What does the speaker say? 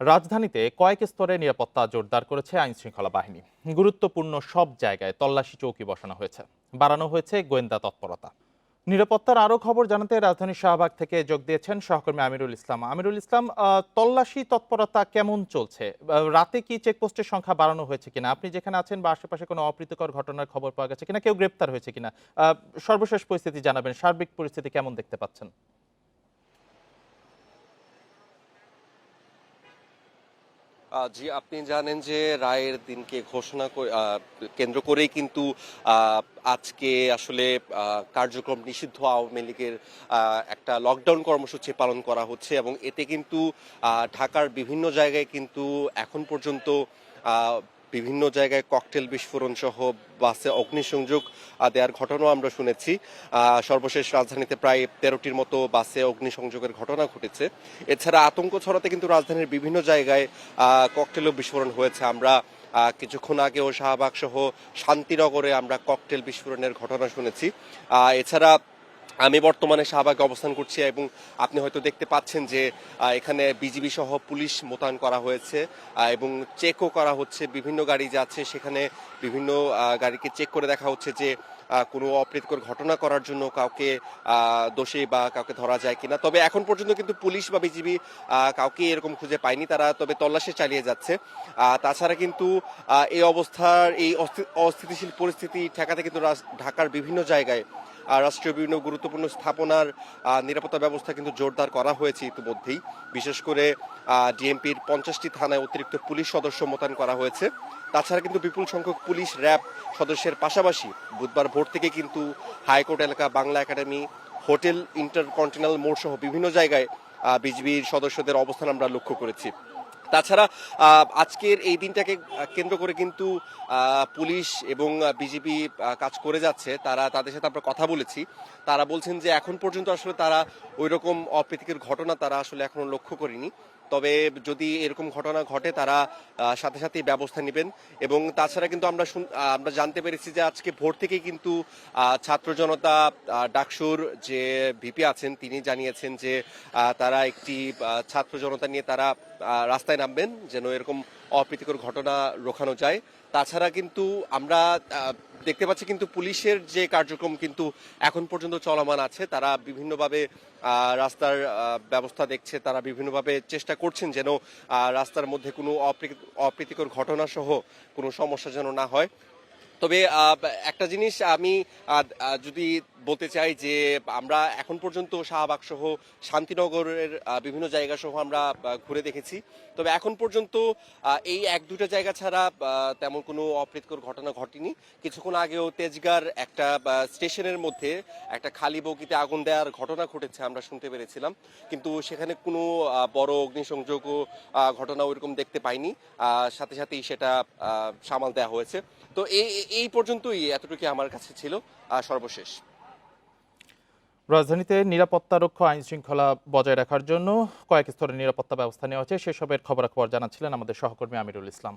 রাজধানীতে কয়েক স্তরে নিরাপত্তা জোরদার করেছে আইন শৃঙ্খলা বাহিনী। গুরুত্বপূর্ণ সব জায়গায় তল্লাশি চৌকি বসানো হয়েছে। বাড়ানো হয়েছে গোয়েন্দা তৎপরতা। নিরাপত্তার আরও খবর জানাতে রাজধানীর শাহবাগ থেকে যোগ দিয়েছেন সহকর্মী আমিরুল ইসলাম। আমিরুল ইসলাম তল্লাশি তৎপরতা কেমন চলছে? রাতে কি চেকপোস্টের সংখ্যা বাড়ানো হয়েছে কিনা? আপনি যেখানে আছেন বা আশেপাশে কোনো অপ্রীতিকর ঘটনার খবর পাওয়া গেছে কিনা? কেউ গ্রেপ্তার হয়েছে কিনা? সর্বশেষ পরিস্থিতি জানাবেন। সার্বিক পরিস্থিতি কেমন দেখতে পাচ্ছেন? জি, আপনি জানেন যে রায়ের দিনকে ঘোষণা কেন্দ্র করেই কিন্তু আজকে আসলে কার্যক্রম নিষিদ্ধ আওয়ামী লীগের একটা লকডাউন কর্মসূচি পালন করা হচ্ছে এবং এতে কিন্তু ঢাকার বিভিন্ন জায়গায় কিন্তু এখন পর্যন্ত বিভিন্ন জায়গায় ককটেল বিস্ফোরণ সহ বাসে অগ্নিসংযোগ দেওয়ার ঘটনাও আমরা শুনেছি। সর্বশেষ রাজধানীতে প্রায় তেরোটির মতো বাসে অগ্নিসংযোগের ঘটনা ঘটেছে। এছাড়া আতঙ্ক ছড়াতে কিন্তু রাজধানীর বিভিন্ন জায়গায় ককটেলও বিস্ফোরণ হয়েছে। আমরা কিছুক্ষণ আগেও শাহবাগ সহ শান্তিনগরে আমরা ককটেল বিস্ফোরণের ঘটনা শুনেছি। এছাড়া আমি বর্তমানে শাহবাগে অবস্থান করছি এবং আপনি হয়তো দেখতে পাচ্ছেন যে এখানে বিজিবি সহ পুলিশ মোতায়েন করা হয়েছে এবং চেকও করা হচ্ছে। বিভিন্ন গাড়ি যাচ্ছে, সেখানে বিভিন্ন গাড়িকে চেক করে দেখা হচ্ছে যে কোনো অপ্রীতিকর ঘটনা করার জন্য কাউকে দোষী বা কাউকে ধরা যায় কিনা। তবে এখন পর্যন্ত কিন্তু পুলিশ বা বিজিবি কাউকে এরকম খুঁজে পায়নি। তারা তবে তল্লাশি চালিয়ে যাচ্ছে। তাছাড়া কিন্তু এই অবস্থার, এই অস্থি- অস্থিতিশীল পরিস্থিতি ঠেকাতে কিন্তু ঢাকার বিভিন্ন জায়গায় রাষ্ট্রীয় বিভিন্ন গুরুত্বপূর্ণ স্থাপনার নিরাপত্তা ব্যবস্থা কিন্তু জোরদার করা হয়েছে ইতিমধ্যেই। বিশেষ করে ডিএমপির পঞ্চাশটি থানায় অতিরিক্ত পুলিশ সদস্য মোতায়েন করা হয়েছে। তাছাড়া কিন্তু বিপুল সংখ্যক পুলিশ, র্যাব সদস্যের পাশাপাশি বুধবার ভোর থেকে কিন্তু হাইকোর্ট এলাকা বাংলা একাডেমি, হোটেল ইন্টারকন্টিনেন্টাল মোড় সহ বিভিন্ন জায়গায় বিজিবির সদস্যদের অবস্থান আমরা লক্ষ্য করেছি। তাছাড়া আজকের এই দিনটাকে কেন্দ্র করে কিন্তু পুলিশ এবং বিজেপি কাজ করে যাচ্ছে। তারা তাদের সাথে আমরা কথা বলেছি। তারা বলছেন যে, এখন পর্যন্ত আসলে তারা ওই রকম অপ্রীতিকর ঘটনা তারা আসলে এখনও লক্ষ্য করেনি। তবে যদি এরকম ঘটনা ঘটে, তারা সাথে সাথে ব্যবস্থা নেবেন। এবং তাছাড়া কিন্তু আমরা আমরা জানতে পেরেছি যে আজকে ভোর থেকেই কিন্তু ছাত্র জনতা ডাকসুর যে ভিপি আছেন, তিনি জানিয়েছেন যে তারা একটি ছাত্র জনতা নিয়ে তারা রাস্তায় নামবেন, যেন এরকম অপ্রীতিকর ঘটনা রোখানো যায়। তাছাড়া কিন্তু আমরা দেখতে পাচ্ছি কিন্তু পুলিশের যে কার্যক্রম কিন্তু এখন পর্যন্ত চলমান আছে। তারা বিভিন্নভাবে রাস্তার ব্যবস্থা দেখছে, তারা বিভিন্নভাবে চেষ্টা করছেন যেন রাস্তার মধ্যে কোনো অপ্রী- অপ্রীতিকর ঘটনা সহ কোনো সমস্যা যেন না হয়। তবে একটা জিনিস আমি যদি বলতে চাই যে আমরা এখন পর্যন্ত শাহবাগ সহ শান্তিনগরের বিভিন্ন জায়গা সহ আমরা ঘুরে দেখেছি। তবে এখন পর্যন্ত এই এক দুটো জায়গা ছাড়া তেমন কোনো অপ্রীতিকর ঘটনা ঘটেনি। কিছুক্ষণ আগেও তেজগার একটা স্টেশনের মধ্যে একটা খালি বগিতে আগুন দেওয়ার ঘটনা ঘটেছে আমরা শুনতে পেরেছিলাম। কিন্তু সেখানে কোনো বড় অগ্নিসংযোগও ঘটনা ওইরকম দেখতে পাইনি। সাথে সাথেই সেটা সামাল দেওয়া হয়েছে। তো এই- এই পর্যন্তই এতটুকু আমার কাছে ছিল। সর্বশেষ। রাজধানীতে নিরাপত্তা রক্ষা আইন শৃঙ্খলা বজায় রাখার জন্য কয়েক স্তরে নিরাপত্তা ব্যবস্থা নেওয়া হয়েছে। সেসবের খবরাখবর জানাচ্ছিলেন আমাদের সহকর্মী আমিরুল ইসলাম।